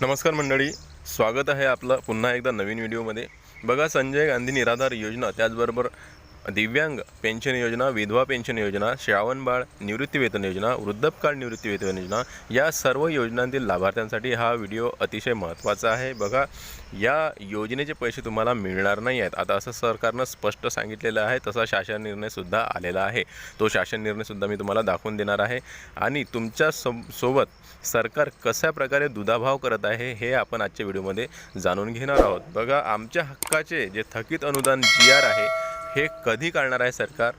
नमस्कार मंडळी स्वागत आहे आपलं पुन्हा एकदा नवीन व्हिडिओमध्ये. बघा संजय गांधी निराधार योजना त्याचबरोबर दिव्यांग पेन्शन योजना विधवा पेन्शन योजना श्रावणबाळ निवृत्तीवेतन योजना वृद्धपकाळ निवृत्तीवेतन योजना या सर्व योजनांतील लाभार्थ्यांसाठी हा व्हिडिओ अतिशय महत्त्वाचा आहे. बघा या योजनेचे पैसे तुम्हाला मिळणार नाही आहेत. आता असं सरकारनं स्पष्ट सांगितलेलं आहे तसा शासन निर्णयसुद्धा आलेला आहे. तो शासन निर्णयसुद्धा मी तुम्हाला दाखवून देणार आहे. आणि तुमच्या सो सोबत सरकार कशा प्रकारे दुधाभाव करत आहे हे आपण आजच्या व्हिडिओमध्ये जाणून घेणार आहोत. बघा आमच्या हक्काचे जे थकीत अनुदान जी आर आहे हे कधी काढणार आहे सरकार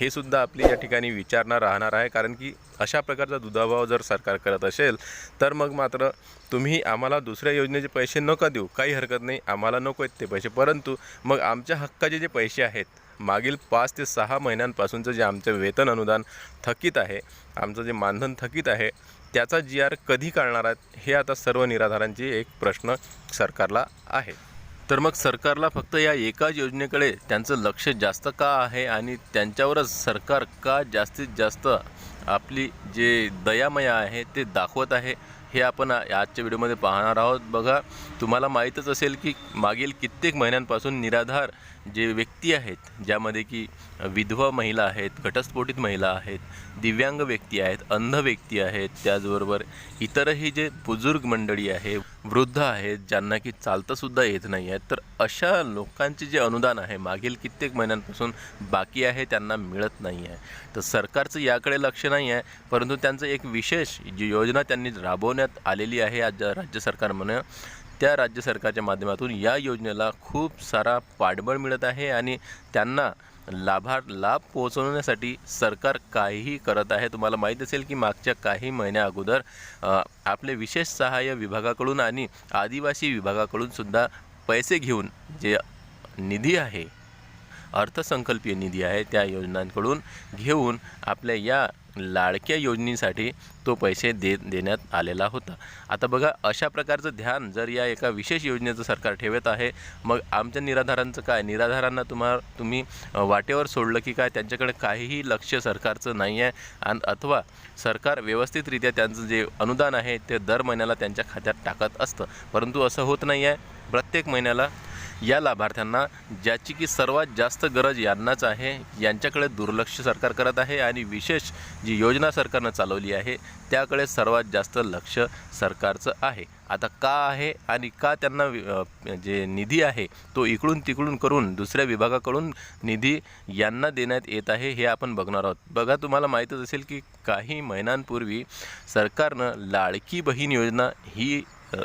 हे सुद्धा आपली या ठिकाणी विचारणा राहणार आहे. कारण की अशा प्रकारचा दुधाभाव जर सरकार करत असेल तर मग मात्र तुम्ही आम्हाला दुसऱ्या योजनेचे पैसे नका देऊ. काही हरकत नाही आम्हाला नको आहेत ते पैसे. परंतु मग आमच्या हक्काचे जे पैसे आहेत मागील पाच ते सहा महिन्यांपासूनचं जे आमचं वेतन अनुदान थकीत आहे आमचं जे मानधन थकीत आहे त्याचा जी आर कधी काढणार आहेत हे आता सर्व निराधारांची एक प्रश्न सरकारला आहे. तर मग सरकारला फक्त या एकाच योजनेकडे त्यांचं लक्ष जास्त का आहे आणि त्यांच्यावरच सरकार का जास्तीत जास्त आपली जे दयामया आहे ते दाखवत आहे? हे आपण आजच्या व्हिडिओमध्ये पाहणार आहोत. बघा तुम्हाला माहीतच असेल की मागील कित्येक महिन्यांपासून निराधार जे व्यक्ती आहेत ज्यामध्ये की विधवा महिला आहेत घटस्फोटित महिला आहेत दिव्यांग व्यक्ती आहेत अंध व्यक्ती आहेत त्याचबरोबर इतरही जे बुजुर्ग मंडळी आहे वृद्ध आहेत ज्यांना की चालतासुद्धा येत नाही आहेत तर अशा लोकांचे जे अनुदान आहे मागील कित्येक महिन्यांपासून बाकी आहे त्यांना मिळत नाही आहे. तर सरकारचं याकडे लक्ष नाही आहे परंतु त्यांचं एक विशेष जी योजना त्यांनी राबवण्यात आलेली आहे आज राज्य सरकारमनं त्या राज्य सरकारच्या माध्यमातून या योजनेला खूप सारा पाठबळ मिळत आहे आणि त्यांना लाभार लाभ पोहोचवण्यासाठी सरकार काहीही करत आहे. तुम्हाला माहीत असेल की मागच्या काही महिन्या अगोदर आपले विशेष सहाय्य विभागाकडून आणि आदिवासी विभागाकडून सुद्धा पैसे घेऊन जे निधी आहे अर्थसंकल्पीय निधी आहे त्या योजनांकडून घेऊन आपल्या या लाडक्या योजनेसाठी तो पैसे दे देण्यात आलेला होता. आता बघा अशा प्रकारचं ध्यान जर या एका विशेष योजनेचं सरकार ठेवत आहे मग आमच्या निराधारांचं काय? निराधारांना तुम्हा तुम्ही वाटेवर सोडलं की काय? त्यांच्याकडे काहीही लक्ष सरकारचं नाही आहे. आणि अथवा सरकार व्यवस्थितरित्या त्यांचं जे अनुदान आहे ते दर महिन्याला त्यांच्या खात्यात टाकत असतं. परंतु असं होत नाही आहे. प्रत्येक महिन्याला या लाभार्थ्यांना ज्याची की सर्वात जास्त गरज यांनाच आहे यांच्याकडे दुर्लक्ष सरकार करत आहे आणि विशेष जी योजना सरकारनं चालवली आहे त्याकडे सर्वात जास्त लक्ष सरकारचं आहे. आता का आहे आणि का त्यांना जे म्हणजे निधी आहे तो इकडून तिकडून करून दुसऱ्या विभागाकडून निधी यांना देण्यात येत आहे हे आपण बघणार आहोत. बघा तुम्हाला माहीतच असेल की काही महिन्यांपूर्वी सरकारनं लाडकी बहीण योजना ही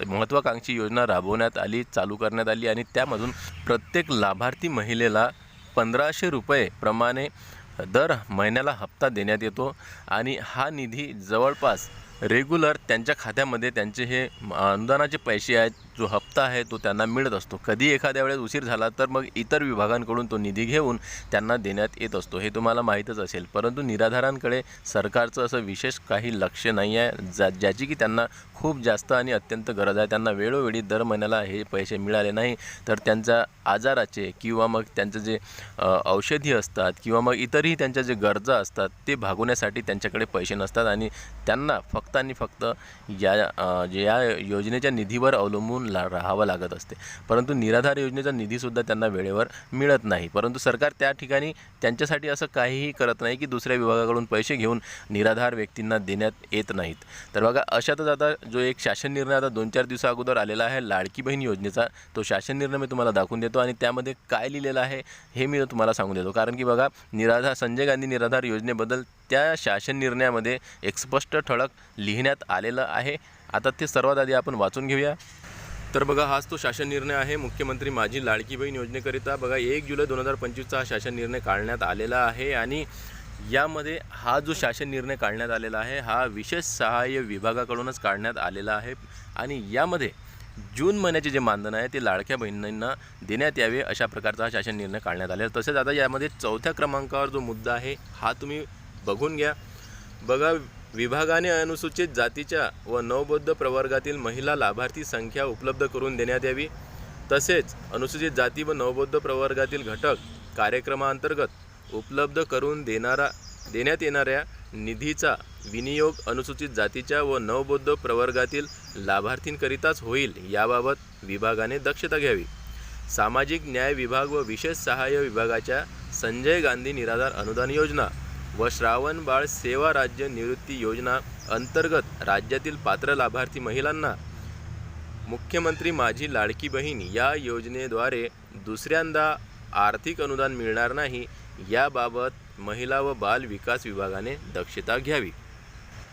महत्त्वाकांक्षी योजना राबवण्यात आली चालू करण्यात आली आणि त्यामधून प्रत्येक लाभार्थी महिलेला पंधराशे रुपये प्रमाणे दर महिन्याला हप्ता देण्यात येतो आणि हा निधी जवळपास रेग्युलर त्यांच्या खात्यामध्ये त्यांचे हे अनुदानाचे पैसे आहेत जो हप्ता आहे तो त्यांना मिळत असतो. कधी एखाद्या वेळेस उशीर झाला तर मग इतर विभागांकडून तो निधी घेऊन त्यांना देण्यात येत असतो. हे तुम्हाला माहीतच असेल. परंतु निराधारांकडे सरकारचं असं विशेष काही लक्ष नाही आहे जा ज्याची की त्यांना खूप जास्त आणि अत्यंत गरज आहे. त्यांना वेळोवेळी दर महिन्याला हे पैसे मिळाले नाही तर त्यांच्या आजाराचे किंवा मग त्यांचं जे औषधी असतात किंवा मग इतरही त्यांच्या जे गरजा असतात ते भागवण्यासाठी त्यांच्याकडे पैसे नसतात आणि त्यांना फक्त फक्त आणि फक्त या या योजनेच्या निधीवर अवलंबून ला राहावं लागत असते. परंतु निराधार योजनेचा निधीसुद्धा त्यांना वेळेवर मिळत नाही. परंतु सरकार त्या ठिकाणी त्यांच्यासाठी असं काहीही करत नाही की दुसऱ्या विभागाकडून पैसे घेऊन निराधार व्यक्तींना देण्यात येत नाहीत. तर बघा अशातच आता जो एक शासन निर्णय आता दोन चार दिवसा अगोदर आलेला आहे लाडकी बहीण योजनेचा तो शासन निर्णय मी तुम्हाला दाखवून देतो आणि त्यामध्ये काय लिहिलेलं आहे हे मी तुम्हाला सांगून देतो. कारण की बघा निराधार संजय गांधी निराधार योजनेबद्दल त्या शासन निर्णयामध्ये एक स्पष्ट ठळक लिहिण्यात आलेलं आहे. आता ते सर्वात आधी आपण वाचून घेऊया. तर बघा हाच तो शासन निर्णय आहे. मुख्यमंत्री माझी लाडकी बहीण योजनेकरिता बघा एक जुलै दोन हजार पंचवीसचा हा शासन निर्णय काढण्यात आलेला आहे आणि यामध्ये हा जो शासन निर्णय काढण्यात आलेला आहे हा विशेष सहाय्य विभागाकडूनच काढण्यात आलेला आहे आणि यामध्ये जून महिन्याचे जे मानधन आहे ते लाडक्या बहिणींना देण्यात यावे अशा प्रकारचा हा शासन निर्णय काढण्यात आलेला आहे. तसेच आता यामध्ये चौथ्या क्रमांकावर जो मुद्दा आहे हा तुम्ही बघून घ्या. बघा विभागाने अनुसूचित जातीच्या व नवबौद्ध प्रवर्गातील महिला लाभार्थी संख्या उपलब्ध करून देण्यात यावी. तसेच अनुसूचित जाती व नवबौद्ध प्रवर्गातील घटक कार्यक्रमांतर्गत उपलब्ध करून देणारा देण्यात येणाऱ्या निधीचा विनियोग अनुसूचित जातीच्या व नवबौद्ध प्रवर्गातील लाभार्थींकरिताच होईल याबाबत विभागाने दक्षता घ्यावी. सामाजिक न्याय विभाग व विशेष सहाय्य विभागाच्या संजय गांधी निराधार अनुदान योजना व श्रावण बाळ सेवा राज्य निवृत्ती योजना अंतर्गत राज्यातील पात्र लाभार्थी महिलांना मुख्यमंत्री माझी लाडकी बहीण या योजनेद्वारे दुसऱ्यांदा आर्थिक अनुदान मिळणार नाही याबाबत महिला व बाल विकास विभागाने दक्षता घ्यावी.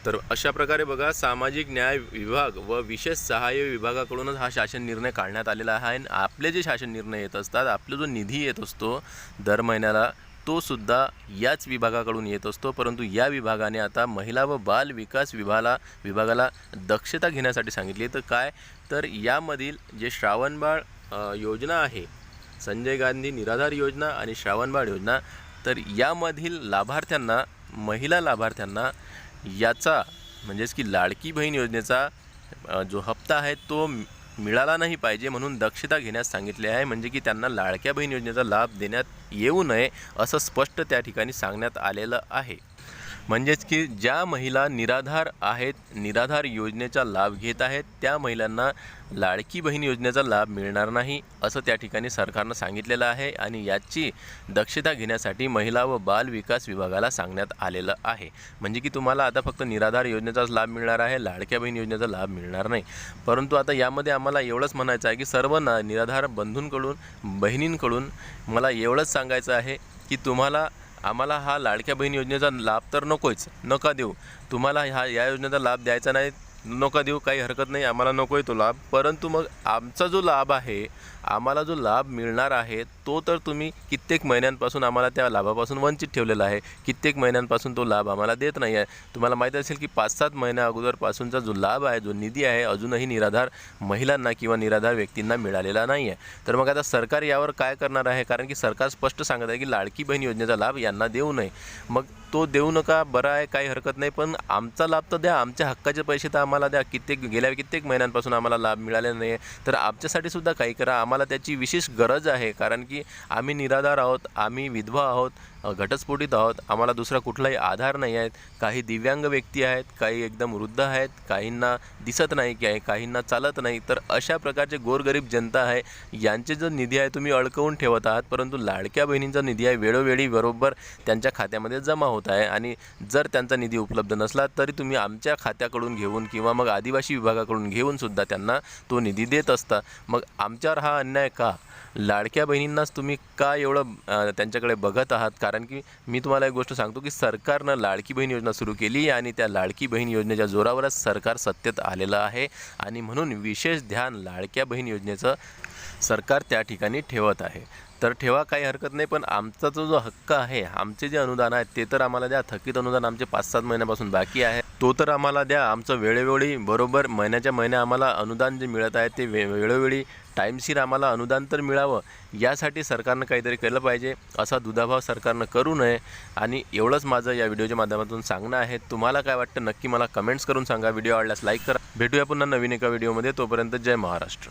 तर अशा प्रकारे बघा सामाजिक न्याय विभाग व विशेष सहाय्य विभागाकडूनच हा शासन निर्णय काढण्यात आलेला आहे. आणि आपले जे शासन निर्णय येत असतात आपला जो निधी येत असतो दर महिन्याला तो सुद्धा याच विभागाकडून येत असतो. परंतु या विभागाने आता महिला व बाल विकास विभागाला विभागाला दक्षता घेण्यासाठी सांगितली. तर काय? तर यामधील जे श्रावणबाळ योजना आहे संजय गांधी निराधार योजना आणि श्रावणबाळ योजना तर यामधील लाभार्थ्यांना महिला लाभार्थ्यांना याचा म्हणजेच की लाडकी बहीण योजनेचा जो हप्ता आहे तो मिळाला नाही पाहिजे म्हणून दक्षता घेण्यास सांगितले आहे. म्हणजे की त्यांना लाडक्या बहीण योजनेचा लाभ देण्यात येऊ नये असं स्पष्ट त्या ठिकाणी सांगण्यात आलेलं आहे. म्हणजेच की ज्या महिला निराधार आहेत निराधार योजनेचा लाभ घेत आहेत त्या महिलांना लाडकी बहीण योजनेचा लाभ मिळणार नाही असं त्या ठिकाणी सरकारनं सांगितलेलं आहे आणि याची दक्षता घेण्यासाठी महिला व बाल विकास विभागाला सांगण्यात आलेलं आहे. म्हणजे की तुम्हाला आता फक्त निराधार योजनेचाच लाभ मिळणार आहे लाडक्या बहीण योजनेचा लाभ मिळणार नाही. परंतु आता यामध्ये आम्हाला एवढंच म्हणायचं आहे की सर्व ना निराधार बंधूंकडून बहिणींकडून मला एवढंच सांगायचं आहे की तुम्हाला आम्हाला हा लाडक्या बहीण योजनेचा लाभ तर नकोच. नका देऊ. तुम्हाला ह्या या योजनेचा लाभ द्यायचा नाही नका देऊ काही हरकत नाही आम्हाला नको आहे तो लाभ. परंतु मग आमचा जो लाभ आहे आम्हाला जो लाभ मिळणार आहे तो तर तुम्ही कित्येक महिन्यांपासून आम्हाला त्या लाभापासून वंचित ठेवलेला आहे. कित्येक महिन्यांपासून तो लाभ आम्हाला देत नाही आहे. तुम्हाला माहीत असेल की पाच सात महिन्या अगोदरपासूनचा जो लाभ आहे जो निधी आहे अजूनही निराधार महिलांना किंवा निराधार व्यक्तींना मिळालेला नाही आहे. तर मग आता सरकार यावर काय करणार आहे? कारण की सरकार स्पष्ट सांगत आहे की लाडकी बहीण योजनेचा लाभ यांना देऊ नये. मग तो देऊ नका बरं आहे काही हरकत नाही पण आमचा लाभ तर द्या. आमच्या हक्काचे पैसे तर आम्हाला द्या. कित्येक गेल्या कित्येक महिन्यांपासून आम्हाला लाभ मिळाले नाही आहे तर आमच्यासाठी सुद्धा काही करा. आम्हाला त्याची विशेष गरज आहे कारण की आम्ही निराधार आहोत आम्ही विधवा आहोत घटस्फोटीत आहोत. आम्हाला दुसरा कुठलाही आधार नाही आहेत. काही दिव्यांग व्यक्ती आहेत काही एकदम वृद्ध आहेत काहींना दिसत नाही की आहे काहींना चालत नाही. तर अशा प्रकारचे गोरगरीब जनता आहे. यांचे जो निधी आहे तुम्ही अडकवून ठेवत आहात. परंतु लाडक्या बहिणींचा निधी आहे वेळोवेळी बरोबर त्यांच्या खात्यामध्ये जमा होत आहे. आणि जर त्यांचा निधी उपलब्ध नसला तरी तुम्ही आमच्या खात्याकडून घेऊन किंवा मग आदिवासी विभागाकडून घेऊन सुद्धा त्यांना तो निधी देत असता. मग आमच्यावर हा अन्याय का? लाडक्या बहिणींनाच तुम्ही का एवढं त्यांच्याकडे बघत आहात? कारण कारण की मी तुम्हाला एक गोष्ट सांगतो की सरकारनं लाडकी बहीण योजना सुरू केली आणि त्या लाडकी बहीण योजनेच्या जोरावरच सरकार सत्तेत आलेलं आहे. आणि म्हणून विशेष ध्यान लाडक्या बहीण योजनेचं सरकार त्या ठिकाणी ठेवत आहे. तर ठेवा काही हरकत नाही. पण आमचा जो जो हक्क आहे आमचे जे अनुदान आहे ते तर आम्हाला द्या. थकीत अनुदान आमचे पाच सात महिन्यापासून बाकी आहे. तो तर आम्हाला द्या. आमचं वेळोवेळी बरोबर महिन्याच्या महिन्या आम्हाला अनुदान जे मिळत आहे ते वे वेळोवेळी टाईमशीर आम्हाला अनुदान तर मिळावं. यासाठी सरकारनं काहीतरी केलं पाहिजे. असा दुधाभाव सरकारनं करू नये. आणि एवढंच माझं या व्हिडिओच्या माध्यमातून सांगणं आहे. तुम्हाला काय वाटतं नक्की मला कमेंट्स करून सांगा. व्हिडिओ आवडल्यास लाईक करा. भेटूया पुन्हा नवीन एका व्हिडिओमध्ये. तोपर्यंत जय महाराष्ट्र.